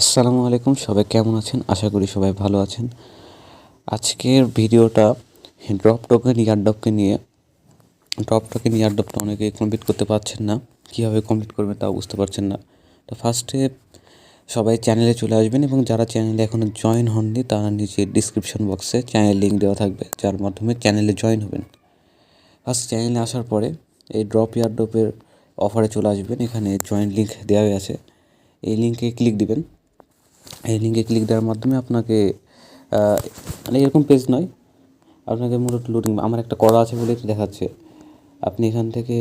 আসসালামু আলাইকুম, সবাই কেমন আছেন? আশা করি সবাই ভালো আছেন। আজকের ভিডিওটা ড্রপ টোকেন ইয়ারডপকে নিয়ে। ড্রপ টোকেন ইয়ারডপটা অনেকে কমপ্লিট করতে পারছেন না। কীভাবে কমপ্লিট করবেন তাও বুঝতে পারছেন না। তো ফার্স্টে সবাই চ্যানেলে চলে আসবেন এবং যারা চ্যানেলে এখনও জয়েন হননি, তারা নিচে ডিসক্রিপশন বক্সে চ্যানেল লিঙ্ক দেওয়া থাকবে, যার মাধ্যমে চ্যানেলে জয়েন হবেন। ফার্স্ট চ্যানেলে আসার পরে এই ড্রপ ইয়ারডপের অফারে চলে আসবেন। এখানে জয়েন লিঙ্ক দেওয়া আছে। এই লিঙ্কে ক্লিক দিবেন। এই লিঙ্কে ক্লিক দেওয়ার মাধ্যমে আপনাকে মানে এরকম পেজ নয়। আপনাকে মূলত লোডিং আমার একটা করা আছে বলে এটা দেখাচ্ছে। আপনি এখান থেকে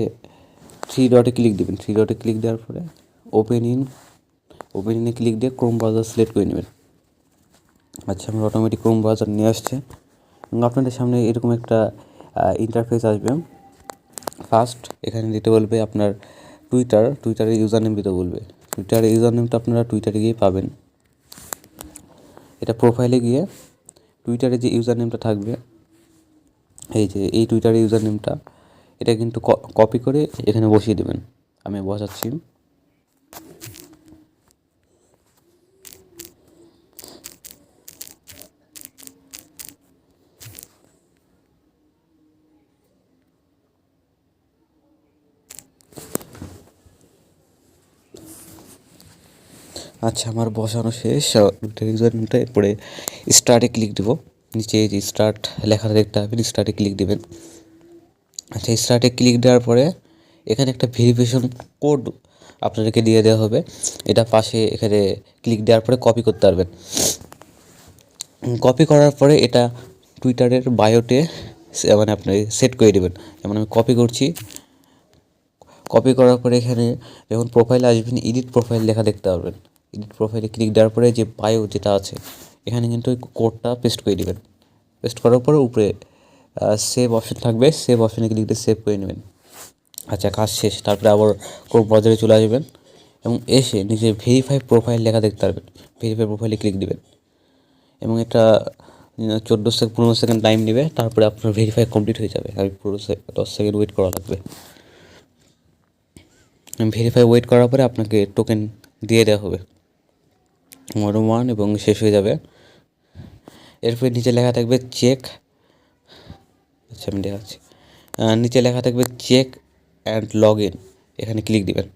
থ্রি ডটে ক্লিক দিবেন। থ্রি ডটে ক্লিক দেওয়ার পরে ওপেন ইন ওপেন ইনে ক্লিক দিয়ে ক্রোম ব্রাউজার সিলেক্ট করে নেবেন। আচ্ছা আমার অটোমেটিক ক্রোম ব্রাউজার নিয়ে আসছে। এবং আপনাদের সামনে এরকম একটা ইন্টারফেস আসবে। ফার্স্ট এখানে দিতে বলবে আপনার টুইটার টুইটারের ইউজার নেম দিতে বলবে। টুইটারের ইউজার নেমটা আপনারা টুইটারে গিয়ে পাবেন। এটা প্রোফাইলে গিয়ে টুইটারে যে ইউজার নেমটা থাকবে, এই যে, এই টুইটারে ইউজার নেমটা এটা কিন্তু কপি করে এখানে বসিয়ে দেবেন। আমি বসাচ্ছি। আচ্ছা আমার বসানো শেষ। ইউজার এরপরে স্টার্টে ক্লিক দেবো। নিচে যে স্টার্ট লেখাটা দেখতে পাবেন স্টার্টে ক্লিক দেবেন। আচ্ছা স্টার্টে ক্লিক দেওয়ার পরে এখানে একটা ভেরিফিকেশন কোড আপনাদেরকে দিয়ে দেওয়া হবে। এটা পাশে এখানে ক্লিক দেওয়ার পরে কপি করতে পারবেন। কপি করার পরে এটা টুইটারের বায়োটে সে- মানে আপনি সেট করে দেবেন। যেমন আমি কপি করছি। কপি করার পরে এখানে যখন প্রোফাইলে আসবেন এডিট প্রোফাইল লেখা দেখতে পারবেন। এডিট প্রোফাইলে ক্লিক দেওয়ার পরে যে বায়ো যেটা আছে, এখানে কিন্তু কোডটা পেস্ট করে দিবেন। পেস্ট করার পরে উপরে সেভ অপশন থাকবে। সেভ অপশনে ক্লিক দিয়ে সেভ করে নেবেন। আচ্ছা কাজ শেষ। তারপরে আবার ক্রোম বাজারে চলে আসবেন এবং এসে নিজে ভেরিফাই প্রোফাইল লেখা দেখতে পারবেন। ভেরিফাই প্রোফাইলে ক্লিক দেবেন। এবং এটা চোদ্দ সেকেন্ড পনেরো সেকেন্ড টাইম নেবে। তারপরে আপনার ভেরিফাই কমপ্লিট হয়ে যাবে। পুরো সে- দশ সেকেন্ড ওয়েট করা লাগবে। ভেরিফাই ওয়েট করার পরে আপনাকে টোকেন দিয়ে দেওয়া হবে। ওয়ান এবং শেষ হয়ে যাবে। এরপরে নিচে লেখা থাকবে চেক আচ্ছা আমি দেখাচ্ছি। নিচে লেখা থাকবে চেক অ্যান্ড লগ ইন এখানে ক্লিক দিবেন।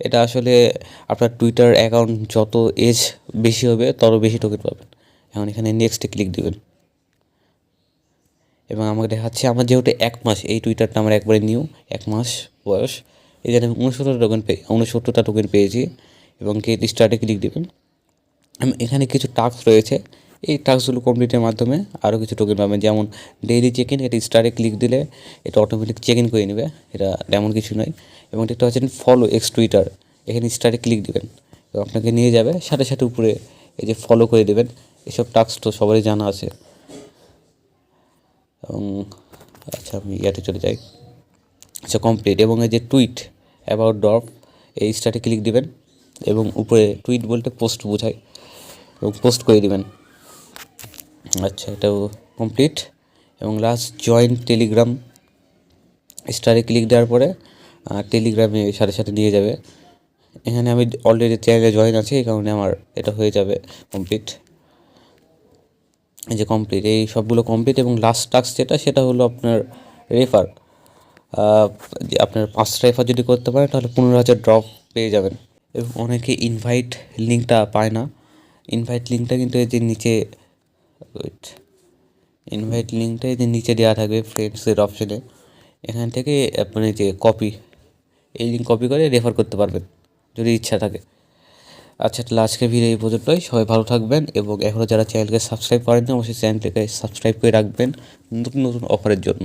এটা আসলে আপনার টুইটার অ্যাকাউন্ট যত এজ বেশি হবে, তত বেশি টোকেন পাবেন। এখন এখানে নেক্সটে ক্লিক দিবেন। এবং আমাকে দেখাচ্ছে, আমার যেহেতু এক মাস, এই টুইটারটা আমার একবারে নিউ এক মাস বয়স। জন্য আমি উনসত্তর টোকেন পেয়ে উনসত্তরটা টোকেন পেয়েছি এবং গেট স্টার্টে ক্লিক দেবেন। এখানে কিছু টাস্ক রয়েছে। এই টাস্কগুলো কমপ্লিটের মাধ্যমে আরও কিছু টোকেন পাবেন। যেমন ডেইলি চেক ইন এটা স্টারে ক্লিক দিলে এটা অটোমেটিক চেক ইন করে নেবে। এটা তেমন কিছু নয়। এবং দেখতে পাচ্ছেন ফলো এক্স টুইটার এখানে স্টারে ক্লিক দিবেন। এবং আপনাকে নিয়ে যাবে। সাথে সাথে উপরে এই যে ফলো করে দেবেন। এসব টাস্ক তো সবারই জানা আছে। এবং আচ্ছা আমি ইয়াতে চলে যাই। আচ্ছা কমপ্লিট এবং এই যে টুইট অ্যাবাউট ড্রপ এই স্টারে ক্লিক দিবেন এবং উপরে টুইট বলতে পোস্ট বোঝায় এবং পোস্ট করে দিবেন। আচ্ছা এটাও কমপ্লিট এবং লাস্ট জয়েন টেলিগ্রাম স্টারে ক্লিক দেওয়ার পরে টেলিগ্রামে সাথে সাথে নিয়ে যাবে। এখানে আমি অলরেডি চ্যানেলে জয়েন আছি, এই কারণে আমার এটা হয়ে যাবে কমপ্লিট এই যে কমপ্লিট এই সবগুলো কমপ্লিট এবং লাস্ট টাস্ক যেটা, সেটা হলো আপনার রেফার আপনার পাঁচটা রেফার যদি করতে পারেন, তাহলে পনেরো হাজার ড্রপ পেয়ে যাবেন। এবং অনেকে ইনভাইট লিঙ্কটা পায় না। ইনভাইট লিঙ্কটা কিন্তু এই যে নিচে ইনভাইট লিঙ্কটা এই যে নিচে দেওয়া থাকবে ফ্রেন্ডসের অপশনে এখান থেকে আপনি যে কপি এই লিঙ্ক কপি করে রেফার করতে পারবেন, যদি ইচ্ছা থাকে। আচ্ছা তাহলে আজকের ভিডিও এই পর্যন্তই। সবাই ভালো থাকবেন এবং এখনও যারা চ্যানেলকে সাবস্ক্রাইব করেননি, অবশ্যই চ্যানেলটাকে সাবস্ক্রাইব করে রাখবেন নতুন নতুন অফারের জন্য।